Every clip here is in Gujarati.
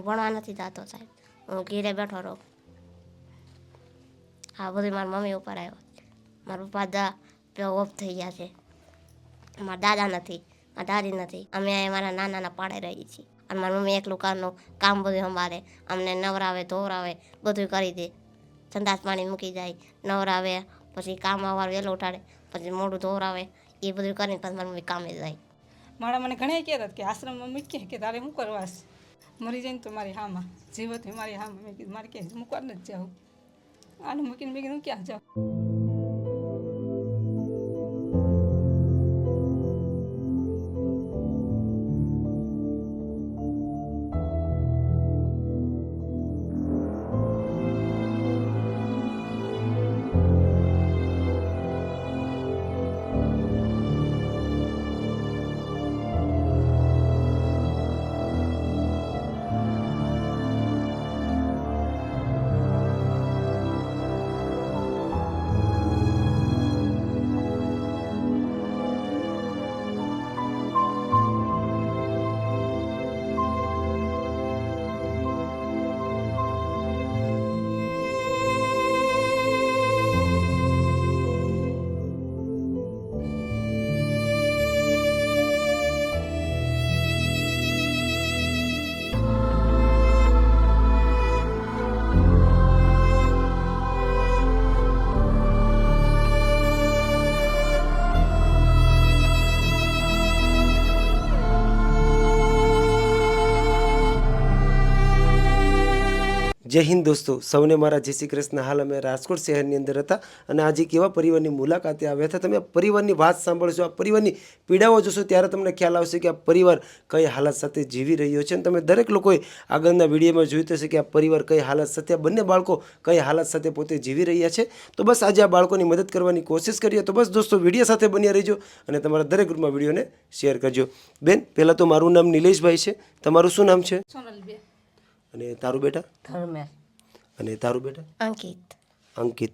ભણવા નથી જતો સાહેબ. હું ઘીરે બેઠો રહું. હા બધું મારી મમ્મી ઉપર આવ્યો. મારા પપ્પા દા ઓફ થઈ ગયા છે. મારા દાદા નથી, મારા દાદી નથી. અમે મારા નાના પાડે રહીએ છીએ. અને મારી મમ્મી એકલું કામનું કામ બધું સંભાળે. અમને નવરાવે, ધોવરાવે, બધું કરી દે. સંદાસ પાણી મૂકી જાય, નવરાવે, પછી કામ વાર વહેલો ઉઠાડે, પછી મોઢું ધોવરાવે, એ બધું કરીને પછી મારી મમ્મી કામે જાય. મારા મને ઘણા કહેતા કે આશ્રમમાં મૂકીએ કે તારે શું કરવા છે મરી જાય ને તો મારી હામાં. જીવત મારી હામાં. મેં કીધું, મારે ક્યાંય મૂકવા જ જાઉં આને મૂકીને મેં કીધું ક્યાં જાઉં? જય હિન્દ દોસ્તો. સૌને મારા જય શ્રી કૃષ્ણ. હાલ અમે રાજકોટ શહેરની અંદર હતા અને આજે કેવા પરિવારની મુલાકાતે આવ્યા હતા. તમે આ પરિવારની વાત સાંભળશો, આ પરિવારની પીડાઓ જોશો ત્યારે તમને ખ્યાલ આવશે કે આ પરિવાર કઈ હાલત સાથે જીવી રહ્યો છે અને તમે દરેક લોકોએ આગળના વિડીયોમાં જોયું હશે કે આ પરિવાર કઈ હાલત સાથે, આ બંને બાળકો કઈ હાલત સાથે પોતે જીવી રહ્યા છે. તો બસ આજે આ બાળકોની મદદ કરવાની કોશિશ કરીએ. તો બસ દોસ્તો, વીડિયો સાથે બન્યા રહેજો અને તમારા દરેક ગ્રુપમાં વિડીયોને શેર કરજો. બેન, પહેલાં તો મારું નામ નિલેશભાઈ છે. તમારું શું નામ છે? સોનલ બે અને તારું બેટા? ધર્મેશ. અને તારું બેટા? અંકિત. અંકિત.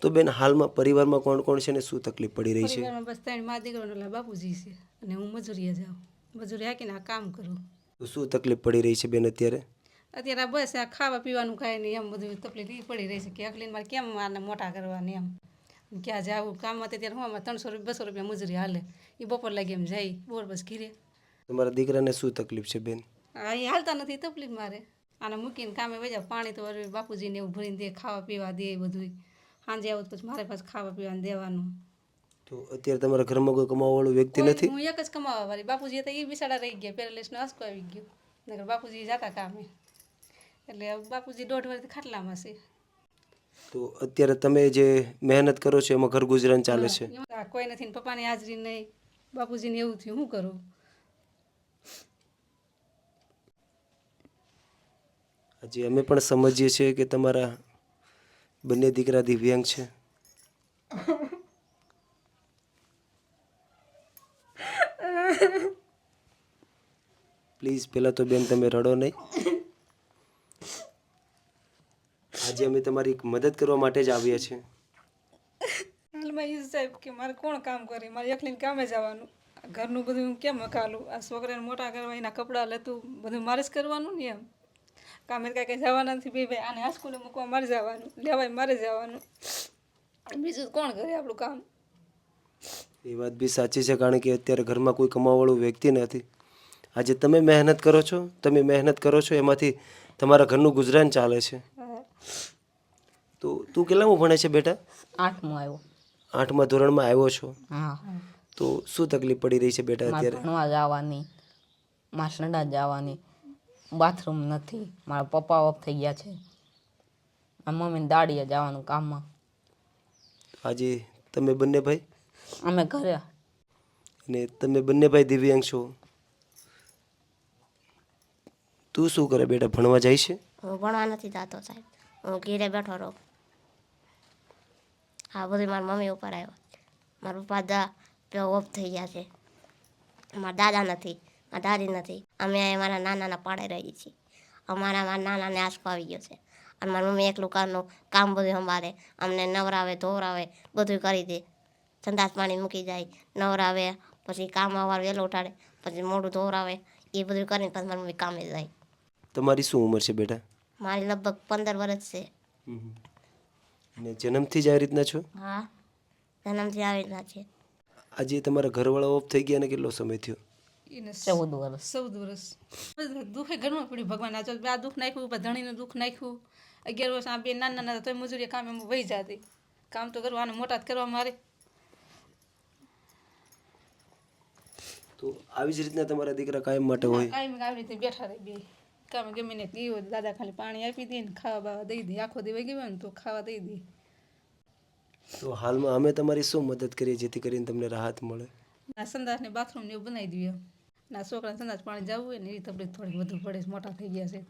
તો બેન હાલમાં પરિવારમાં કોણ કોણ છે ને શું તકલીફ પડી રહી છે? પરિવારમાં બસ ત્રણ મા દીકરો ઓલા બાપુજી છે અને હું મજૂરીએ જાઉં. મજૂરી હાકીને આ કામ કરું. તો શું તકલીફ પડી રહી છે બેન અત્યારે? અત્યારે આ બસ આ ખાવા પીવાનું કાંઈ નહીં એમ બધું તકલીફ એ પડી રહી છે કે અકલીને મારે કેમ આને મોટા કરવાની એમ. ક્યાં જાવું કામમાં તે ત્યારે હું આમાં ત્રણસો રૂપિયા બસો રૂપિયા મજૂરી હાલે. એ બપોર લાગે એમ જાય બોર બસ ઘીરે. તમારા દીકરાને શું તકલીફ છે બેન? હા એ હાલતા નથી તકલીફ મારે. આને મૂકીને કામે વજા પાણી તો વળી બાપુજીને એવું ભરીને દે ખાવા પીવા દે બધું સાંજે આવું પછી મારે પાસે ખાવા પીવાનું દેવાનું. તો અત્યારે તમારા ઘરમાં કોઈ કમાવાવાળું વ્યક્તિ નથી? હું એક જ કમાવા વાળી. બાપુજી તો એ બિસાડા રહી ગયા પેરેલિસનો આસકો આવી ગયો. નકર બાપુજી જતા કામે. એટલે બાપુજી દોઢ વર્ષથી ખાટલામાં છે. તો અત્યારે તમે જે મહેનત કરો છો એમાં ઘર ગુજરાન ચાલે છે? કોઈ નથી ને પપ્પાની હાજરી નહીં. બાપુજીને એવું થયું શું કરું? હજી અમે પણ સમજીએ છીએ કે તમારા બંને દીકરા દિવ્યાંગ છે. પ્લીઝ પહેલાં તો બેન, તમે રડો નહીં. આજે અમે તમારી મદદ કરવા માટે જ આવ્યા છીએ. હાલમાં એ સાહેબ કે મારે કોણ કામ કરે? મારે એકલીને કામે જવાનું. ઘરનું બધું કેમ હકાલું? આ છોકરાને મોટા કરવા, એના કપડાં લેતું, બધું મારે જ કરવાનું ને એમ? કામે કાંઈ કાંઈ જવાના નથી બે ભાઈ આને આ સ્કૂલે મૂકવા મારે જવાનું લેવાય મારે જવાનું. બીજું કોણ કરે આપણું કામ? એ વાત બી સાચી છે કારણ કે અત્યારે ઘરમાં કોઈ કમાવાળું વ્યક્તિ નથી. આજે તમે મહેનત કરો છો તમે મહેનત કરો છો એમાંથી તમારા ઘરનું ગુજરાન ચાલે છે. તો તું કેટલામાં ભણે છે બેટા? આઠમો આવ્યો. આઠમા ધોરણમાં આવ્યો છો? હા. તો શું તકલીફ પડી રહી છે બેટા અત્યારે? ભણવા જવાની માસનડા જવાની બાથરૂમ નથી. મારા પપ્પા ઓફ થઈ ગયા છે. મારી મમ્મીને દાડીએ જવાનું કામમાં. આજે તમે બંને ભાઈ? અમે ઘરે. અને તમે બંને ભાઈ દિવ્યાંગ છો? તું શું કરે બેટા ભણવા જાય છે? હું ભણવા નથી જતો સાહેબ. હું ઘેરે બેઠો રહું. હા બધું મારા મમ્મી ઉપર આવ્યો. મારા પપ્પા દા ઓફ થઈ ગયા છે. મારા દાદા નથી. મારા દાદી નથી અમે અહીંયા મારા નાનાના પાડે રહીએ છીએ. અમારા મારા નાનાને આંસકો આવી ગયો છે. અને મારી મમ્મી એકલું કામનું કામ બધું સંભાળે. અમને નવરાવે ધોવરાવે બધું કરી દે. સંદાસ પાણી મૂકી જાય નવરાવે પછી કામ આવવા વહેલો ઉઠાડે પછી મોઢું ધોવરાવે. એ બધું કરીને પછી મારી મમ્મી કામે જાય. તમારી શું ઉંમર છે બેટા? મારી લગભગ પંદર વર્ષ છે. અને જન્મથી જ આ રીતના છો? હા. જન્મથી આવી રીતના છે. આજે તમારા ઘરવાળા ઓફ થઈ ગયા ને કેટલો સમય થયો? એને ચૌદ વર્ષ ચૌદ વર્ષ દુઃખે ઘરમાં પડ્યું ભગવાન. આ આ દુઃખ નાખ્યું ઉપર ધણીનું દુઃખ નાખ્યું. અગિયાર વર્ષ આ બે નાના નાના તોય મજૂરી કામ એમ વહી જતી. કામ તો કરવા આને મોટા જ કરવા મારે. તો આવી જ રીતના તમારા દીકરા કાયમ માટે હોય? કાયમ આવી રીતે બેઠા રહી બે. કામ ગમે ને ગઈ દાદા ખાલી પાણી આપી દે ને ખાવા બાવા દઈ દે. આખો દિવસ ગયો ને તો ખાવા દઈ દે. તો હાલમાં અમે તમારી શું મદદ કરીએ જેથી કરીને તમને રાહત મળે? ના સંદાસ ને બાથરૂમ ને એવું બનાવી દઈએ. ના છોકરાને સંદાસ પાણી જવું હોય ને એ તકલીફ થોડી વધુ પડે છે, મોટા થઈ ગયા છે.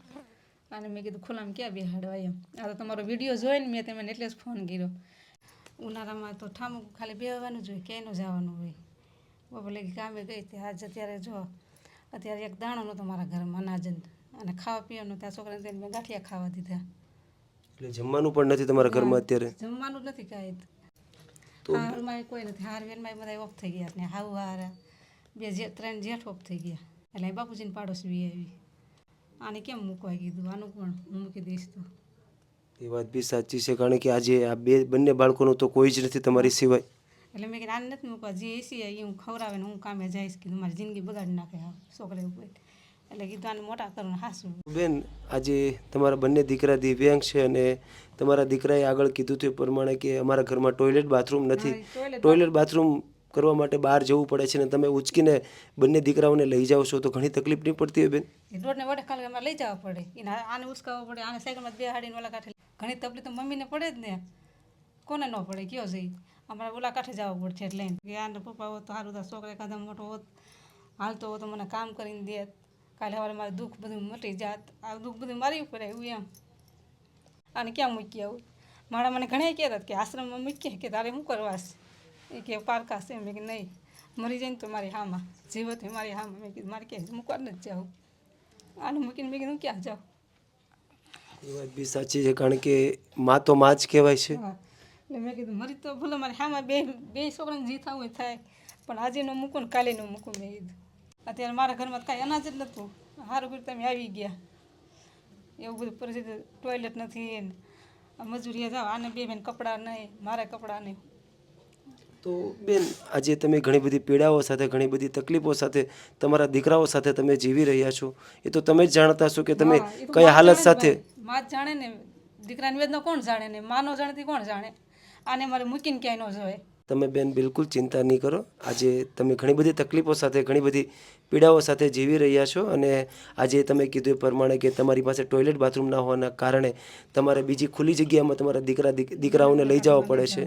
અને મેં કીધું ખુલ્લામાં ક્યાં બેહાડવા એમ? આ તો તમારો વીડિયો જોઈને મેં તમને એટલે જ ફોન કર્યો. ઉનાળામાં તો ઠામું ખાલી બેહવાનું જ હોય ક્યાંય ન જવાનું હોય? બપોર લગી કામે ગઈ તે આજ અત્યારે જો અત્યારે એક દાણો નહોતો મારા ઘરમાં અનાજ અને ખાવા પીવાનું ત્યાં છોકરાને તેને મેં ગાંઠિયા ખાવા દીધા. એટલે જમવાનું પણ નથી તમારા ઘરમાં અત્યારે? જમવાનું જ નથી કાંઈ. હારમાં કોઈ નથી હાર વેરમાં બધા ઓફ થઈ ગયા ને હાવ હારા. બે જે ત્રણ જેઠ ઓફ થઈ ગયા. એટલે બાપુજીને પાડોશી આવી. આને કેમ મૂકવા કીધું? આનું પણ હું મૂકી દઈશ તો. એ વાત બી સાચી છે કારણ કે આજે આ બે બંને બાળકોનું તો કોઈ જ નથી તમારી સિવાય. એટલે મેં કીધું આને નથી મૂકવા. જે એસી આવી હું ખવડાવે ને હું કામે જઈશ. કીધું મારી જિંદગી બગાડી નાખે આ છોકરા ઉપર. એટલે કીધું આને મોટા કરું હાસું. બેન આજે તમારા બંને દીકરા દિવ્યાંગ છે અને તમારા દીકરાએ આગળ કીધું તે પ્રમાણે કે અમારા ઘરમાં ટોયલેટ બાથરૂમ નથી. ટોયલેટ બાથરૂમ કરવા માટે બહાર જવું પડે છે ને તમે ઉચકીને બંને દીકરાઓને લઈ જાઓ છો તો ઘણી તકલીફ નહીં પડતી હોય બેન? રોડને વડે ખાલી અમારે લઈ જવા પડે. એને આને ઉસકાવવો પડે, આને સાયકલમાં બેહાડીને ઓલા કાંઠે ઘણી તકલીફ તો મમ્મીને પડે જ ને. કોને ન પડે, કયો જઈ અમારે ઓલા કાંઠે જવું પડશે એટલે કે આને પપ્પા હોત તો સારું હતા છોકરા કાંધા મોટો હોત, હાલતો હોત મને કામ કરીને દેત. કાલે સવારે મારે દુઃખ બધું મટી જાત. આ દુઃખ બધું મારી ઉપર આવ્યું એમ. આને ક્યાં મૂકી આવું? મારા મને ઘણા કહેતા કે આશ્રમમાં મૂકીએ કે તારે શું કરવાસ? એ કે પારકા છે. મેં કે નહીં મરી જાય ને તો મારી હામાં. જીવત હોય મારી હામાં. મેં કીધું મારે ક્યાંય મૂકવા નથી જાવું આને મૂકીને મેં કીધું ક્યાં જાઉં? એ વાત બી સાચી છે કારણ કે માં તો માં જ કહેવાય છે. એટલે મેં કીધું મરી તો ભલે મારી હામાં બે બે છોકરાને જે થવું હોય થાય પણ આજે ન મૂકું ને કાલે ન મૂકું. મેં કીધું અત્યારે મારા ઘરમાં કાંઈ અનાજ જ નહોતું સારું કર્યું તમે આવી ગયા. એવું બધું પરિસ્થિતિ ટોયલેટ નથી મજૂરીએ જાઓ આને બે બેન કપડાં નહીં મારે કપડાં નહીં. તો બેન આજે તમે ઘણી બધી પીડાઓ સાથે ઘણી બધી તકલીફો સાથે તમારા દીકરાઓ સાથે તમે જીવી રહ્યા છો. એ તો તમે જ જાણતા છો કે તમે કઈ હાલત સાથે. માં જાણે ને દીકરાની વેદના કોણ જાણે ને? માનો જાણતી કોણ જાણે? આને મારે મૂકીને ક્યાંય ન જોવે તમે બેન બિલકુલ ચિંતા નહીં કરો. આજે તમે ઘણી બધી તકલીફો સાથે, ઘણી બધી પીડાઓ સાથે જીવી રહ્યા છો અને આજે તમે કીધું એ પ્રમાણે કે તમારી પાસે ટોયલેટ બાથરૂમ ના હોવાના કારણે તમારે બીજી ખુલ્લી જગ્યામાં તમારા દીકરા, દીક- દીકરાઓને લઈ જવા પડે છે.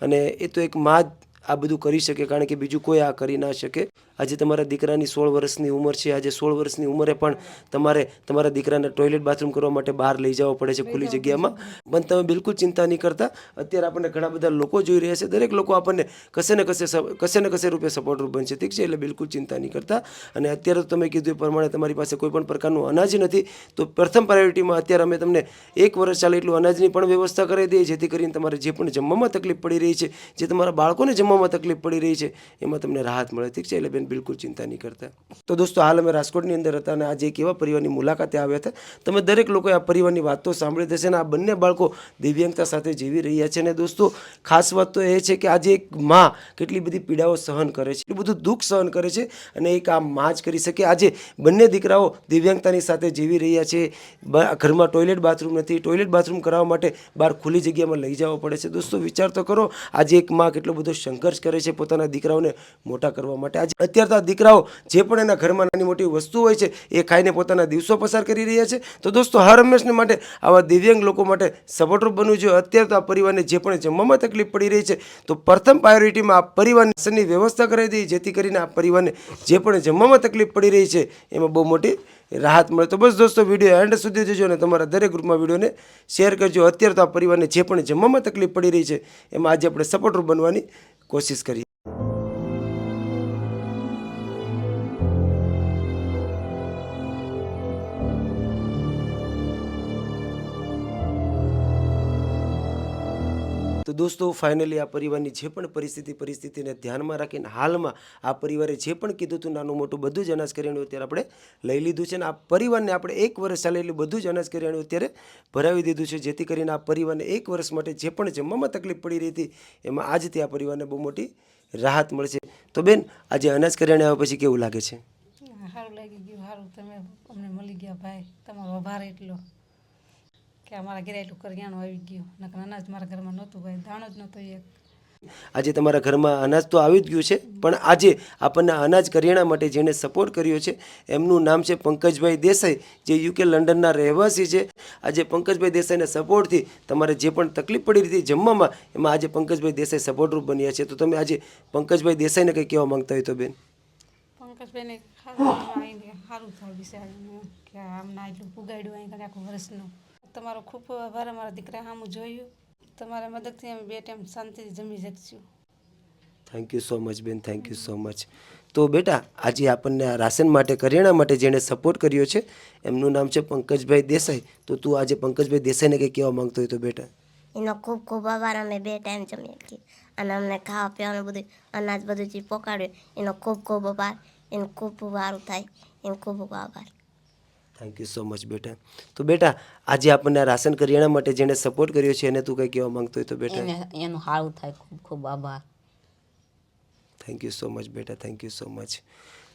અને એ તો એક મા જ આ બધું કરી શકે, કારણ કે બીજું કોઈ આ કરી ના શકે. આજે તમારા દીકરાની સોળ વર્ષની ઉંમર છે. આજે સોળ વર્ષની ઉંમરે પણ તમારે તમારા દીકરાને ટોયલેટ બાથરૂમ કરવા માટે બહાર લઈ જવો પડે છે ખુલ્લી જગ્યામાં. પણ તમે બિલકુલ ચિંતા નહીં કરતા. અત્યારે આપણને ઘણા બધા લોકો જોઈ રહ્યા છે. દરેક લોકો આપણને કશે ને કશે કશે ને કશે રૂપે સપોર્ટરૂપ બનશે. ઠીક છે? એટલે બિલકુલ ચિંતા નહીં કરતા. અને અત્યારે તો તમે કીધું એ પ્રમાણે તમારી પાસે કોઈ પણ પ્રકારનું અનાજ નથી. તો પ્રથમ પ્રાયોરિટીમાં અત્યારે અમે તમને એક વર્ષ ચાલે એટલું અનાજની પણ વ્યવસ્થા કરી દઈએ. જેથી કરીને તમારે જે પણ જમવામાં તકલીફ પડી રહી છે જે તમારા બાળકોને જમવામાં તકલીફ પડી રહી છે એમાં તમને રાહત મળે. ઠીક છે? એટલે બેન બિલકુલ ચિંતા નહીં કરતા. તો દોસ્તો, હાલ અમે રાજકોટની અંદર હતા અને આજે એક એવા પરિવારની મુલાકાતે આવ્યા હતા. તમે દરેક લોકોએ આ પરિવારની વાતો સાંભળી થશે અને આ બંને બાળકો દિવ્યાંગતા સાથે જીવી રહ્યા છે. અને દોસ્તો, ખાસ વાત તો એ છે કે આજે એક માં કેટલી બધી પીડાઓ સહન કરે છે, એટલું બધું દુઃખ સહન કરે છે અને એક આ માં જ કરી શકે. આજે બંને દીકરાઓ દિવ્યાંગતાની સાથે જીવી રહ્યા છે. ઘરમાં ટોયલેટ બાથરૂમ નથી. ટોયલેટ બાથરૂમ કરાવવા માટે બહાર ખુલ્લી જગ્યામાં લઈ જવો પડે છે. દોસ્તો, વિચાર તો કરો, આજે એક માં કેટલો બધો સંઘર્ષ કરે છે પોતાના દીકરાઓને મોટા કરવા માટે. આજે અત્યારે આ દીકરાઓ જે પણ એના ઘરમાં નાની મોટી વસ્તુ હોય છે, એ ખાઈને પોતાના દિવસો પસાર કરી રહ્યા છે. તો દોસ્તો, હર હંમેશને માટે આવા દિવ્યાંગ લોકો માટે સપોર્ટરૂપ બનવું જોઈએ. અત્યારે તો આ પરિવારને જે પણ જમવામાં તકલીફ પડી રહી છે, તો પ્રથમ પ્રાયોરિટીમાં આ પરિવારની વ્યવસ્થા કરાવી દઈએ, જેથી કરીને આ પરિવારને જે પણ જમવામાં તકલીફ પડી રહી છે, એમાં બહુ મોટી રાહત મળે. તો બસ દોસ્તો વીડિયો એન્ડ સુધી જોજો અને તમારા દરેક ગ્રુપમાં વિડીયોને શેર કરજો. અત્યારે તો આ પરિવારને જે પણ જમવામાં તકલીફ પડી રહી છે, એમાં આજે આપણે સપોર્ટરૂપ બનવાની કોશિશ કરીએ. તો દોસ્તો ફાઇનલી આ પરિવારની જે પણ પરિસ્થિતિ, પરિસ્થિતિને ધ્યાનમાં રાખીને હાલમાં આ પરિવારે જે પણ કીધું હતું નાનું મોટું બધું જ અનાજ કરિયાણું અત્યારે આપણે લઈ લીધું છે અને આ પરિવારને આપણે એક વર્ષ ચાલેલું બધું જ અનાજ કરિયાણું અત્યારે ભરાવી દીધું છે, જેથી કરીને આ પરિવારને એક વર્ષ માટે જે પણ જમવામાં તકલીફ પડી રહી હતી, એમાં આજથી આ પરિવારને બહુ મોટી રાહત મળશે. તો બેન, આજે અનાજ કરિયાણે આવ્યા પછી કેવું લાગે છે? સારું લાગી ગયું સારું. તમે અમને મળી ગયા ભાઈ. તમારો આભાર એટલો. કે અમારા ઘરે એટલું કરિયાણું આવી ગયું. નકર અનાજ મારા ઘરમાં નહોતું ભાઈ દાણો જ નહોતો એક. આજે તમારા ઘરમાં અનાજ તો આવી જ ગયું છે પણ આજે આપણને અનાજ કરિયાણા માટે જેણે સપોર્ટ કર્યો છે એમનું નામ છે પંકજભાઈ દેસાઈ જે યુકે લંડનના રહેવાસી છે. આજે પંકજભાઈ દેસાઈના સપોર્ટથી તમારે જે પણ તકલીફ પડી રહી હતી જમવામાં એમાં આજે પંકજભાઈ દેસાઈ સપોર્ટરૂપ બન્યા છે. તો તમે આજે પંકજભાઈ દેસાઈને કંઈ કહેવા માંગતા હોય તો બેન? પંકજભાઈને સારું થાય બિચારીને કે એટલું પુગાડ્યું અહીં આખું વર્ષનું. તમારો ખૂબ આભાર. અમારા દીકરા સામું જોયું. તમારા મદદથી અમે બે ટાઈમ શાંતિથી જમી શકશું. થેન્ક યુ સો મચ બેન. થેન્ક યુ સો મચ તો બેટા આજે આપણને આ રાશન માટે કરિયાણા માટે જેણે સપોર્ટ કર્યો છે એમનું નામ છે પંકજભાઈ દેસાઈ. તો તું આજે પંકજભાઈ દેસાઈને કંઈ કહેવા માંગતો હોય તો બેટા. એનો ખૂબ ખૂબ આભાર. અમે બે ટાઈમ જમીએ છીએ. અને અમને ખાવા પીવાનું બધું અનાજ બધું જે પકાડ્યું એનો ખૂબ ખૂબ આભાર. એનું ખૂબ ખૂબ સારું થાય. એનો ખૂબ ખૂબ આભાર. થેન્ક યુ સો મચ બેટા. તો બેટા આજે આપણને રાશન કરિયાણા માટે જેને સપોર્ટ કર્યો છે એને તું કંઈ કહેવા માંગતો હોય તો બેટા? એને એનું સારું થાય. ખૂબ ખૂબ આભાર. થેન્ક યુ સો મચ બેટા. થેન્ક યુ સો મચ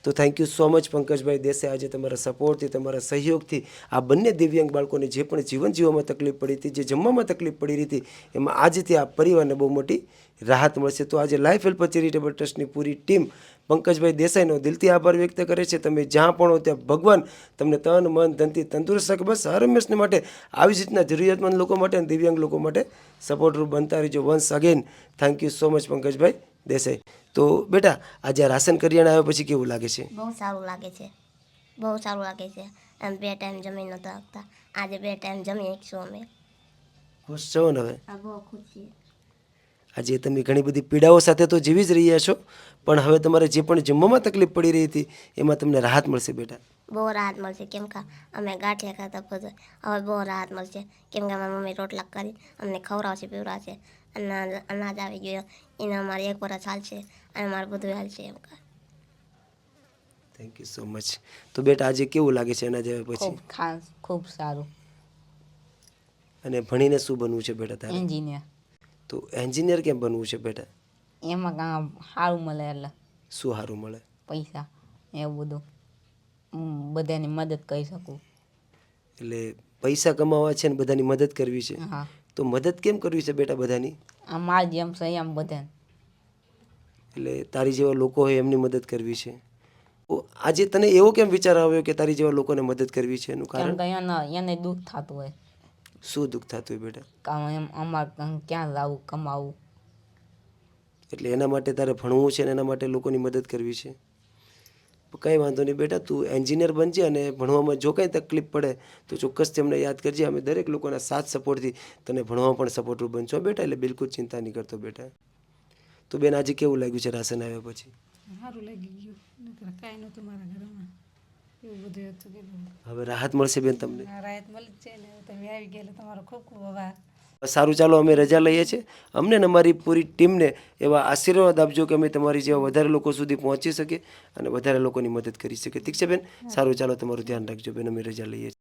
તો thank you so much Pankajbhai Desai. આજે તમારા સપોર્ટથી તમારા સહયોગથી આ બંને દિવ્યાંગ બાળકોને જે પણ જીવન જીવવામાં તકલીફ પડી હતી, જે જમવામાં તકલીફ પડી રહી હતી, એમાં આજથી આ પરિવારને બહુ મોટી રાહત મળશે. તો આજે લાઈફ હેલ્પ ચેરિટેબલ ટ્રસ્ટની પૂરી ટીમ પંકજભાઈ દેસાઈનો દિલથી આભાર વ્યક્ત કરે છે. તમે જ્યાં પણ હો ત્યાં ભગવાન તમને તન, મન, ધનથી તંદુરસ્ત બસ હર હંમેશને માટે આવી જ રીતના જરૂરિયાતમંદ લોકો માટે અને દિવ્યાંગ લોકો માટે સપોર્ટરૂપ બનતા રહીજો. Once again thank you so much Pankajbhai. Desai તો બેટા આજે આ રાશન કરિયાણા આવ્યા પછી કેવું લાગે છે? બહુ સારું લાગે છે. બહુ સારું લાગે છે. એમ બે ટાઈમ જમી નહોતા આજે બે ટાઈમ જમી શકીશું અમે. ખુશ છો ને હવે? બહુ ખુશ છીએ. આજે તમે ઘણી બધી પીડાઓ સાથે તો જીવી જ રહ્યા છો પણ હવે તમારે જે પણ જમવામાં તકલીફ પડી રહી હતી એમાં તમને રાહત મળશે બેટા. બહુ રાહત મળશે. કેમ કે અમે ગાંઠિયા ખાતા બધું. હવે બહુ રાહત મળશે. કેમ કે અમારી મમ્મી રોટલા કરી અમને ખવડાવશે પીવડાવશે. અનાજ અનાજ આવી ગયો. એને અમારે એક વરસ હાલશે અને અમારે બધું હાલશે એમ કે થેન્ક યુ સો મચ તો બેટા આજે કેવું લાગે છે એના જેવા પછી? ખાસ ખૂબ સારું. અને ભણીને શું બનવું છે બેટા તારે? એન્જિનિયર તો એન્જિનિયર કેમ બનવું છે બેટા? એમાં કાં સારું મળે એટલે. શું સારું મળે? પૈસા એવું બધું. હું બધાની મદદ કરી શકું. એટલે પૈસા કમાવા છે ને બધાની મદદ કરવી છે? હા. તો મદદ કેમ કરવી છે બેટા બધાની? આ માર જેમ છે એમ બધાને. એટલે તારી જેવા લોકો હોય એમની મદદ કરવી છે. આજે તને એવો કેમ વિચાર આવ્યો કે તારી જેવા લોકોને મદદ કરવી છે એનું કારણ? કે એને એને દુઃખ થતું હોય. શું દુઃખ થતું હોય બેટા? કામ એમ અમારે ક્યાં લાવું કમાવું? એટલે એના માટે તારે ભણવું છે ને એના માટે લોકોની મદદ કરવી છે? કંઈ વાંધો નહીં બેટા તું એન્જિનિયર બનજે અને ભણવામાં જો કંઈ તકલીફ પડે તો ચોક્કસ તેમને યાદ કરજે. અમે દરેક લોકોના સાથ સપોર્ટથી તને ભણવામાં પણ સપોર્ટરૂપ બનશો. બેટા એટલે બિલકુલ ચિંતા નહીં કરતો બેટા. તો બેન આજે કેવું લાગ્યું છે રાશન આવ્યા પછી? સારું લાગી ગયું. કાંઈ નહોતું મારા ઘરમાં. બધું હતું કે હવે રાહત મળશે બેન તમને. રાહત મળી છે ને. તમે આવી ગયા તમારો ખૂબ ખૂબ આભાર. સારું ચાલો અમે રજા લઈએ છીએ. અમને ને અમારી પૂરી ટીમને એવા આશીર્વાદ આપજો કે અમે તમારી જેવા વધારે લોકો સુધી પહોંચી શકીએ અને વધારે લોકોની મદદ કરી શકીએ. ઠીક છે બેન? સારું ચાલો તમારું ધ્યાન રાખજો બેન અમે રજા લઈએ છીએ.